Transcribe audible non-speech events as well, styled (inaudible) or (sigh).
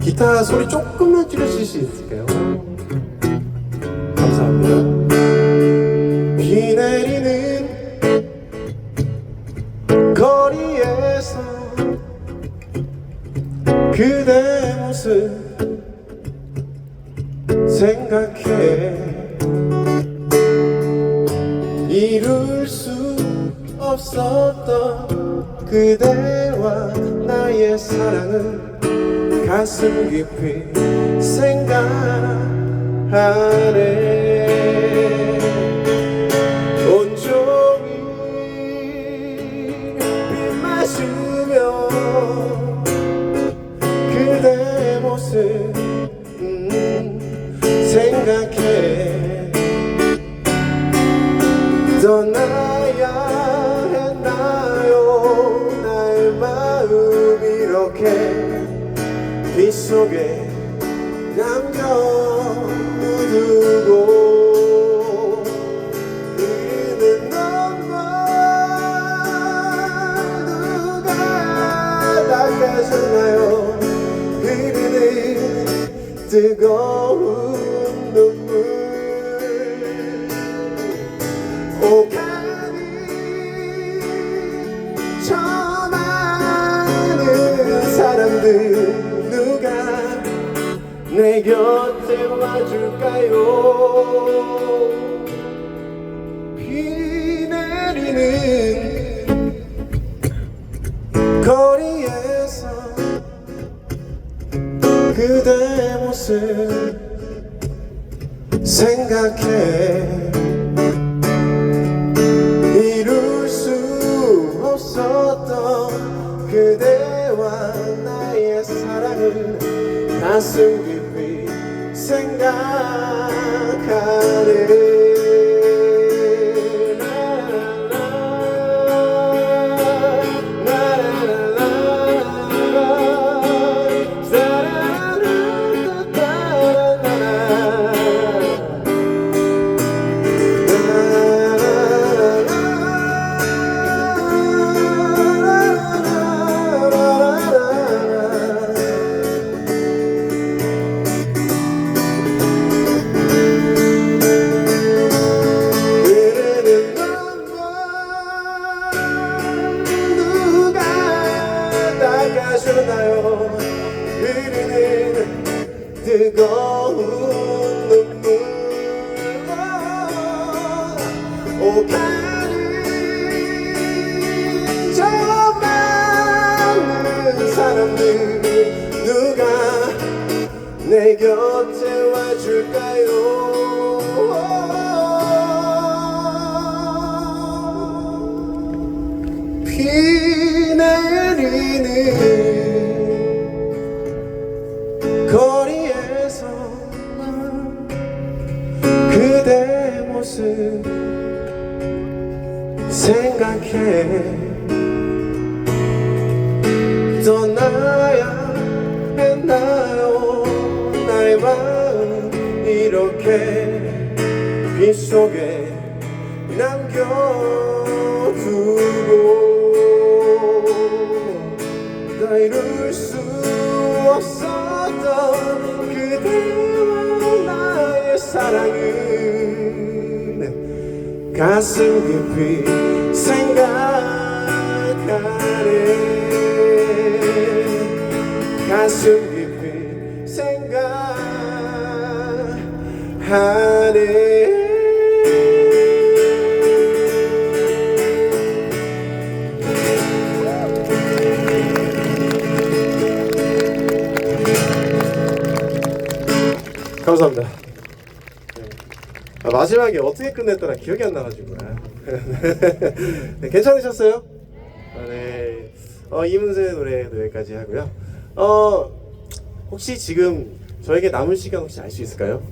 기타 소리 조금만 줄여주실 수 있을까요? 감사합니다. 비 내리는 거리에서 그대 모습 생각해 이룰 수 없었던 그대와 나의 사랑은 가슴 깊이 생각하네. 온종일 비 마시며 그대 모습 음, 생각해. 떠나 빗속에 남겨두고 그는 너만 누가 닦아주나요? 흐르는 뜨거운 눈물 오가는 저 많은 사람들 내 곁에 와줄까요? 비 내리는 거리에서 그대 모습 생각해. 이룰 수 없었던 그대와 나의 사랑을 가슴 생각하네 닦아주나요? 흐르는 뜨거운 눈물 오가는 저 많은 사람들 누가 내 곁에 와줄까요 생각해. 떠나야 했나요? 나의 마음 이렇게 빗속에 남겨두고 나 이룰 수 없었던 그대와 나의 사랑은 가슴 깊이 생각하네 가슴 깊이 생각하네 감사합니다. 네. 아, 마지막에 어떻게 끝냈더라 기억이 안 나가지고. 아. (laughs) 네, 괜찮으셨어요? 아, 네. 어, 이문세 노래도 여기까지 하고요. 어, 혹시 지금 저에게 남은 시간 혹시 알 수 있을까요?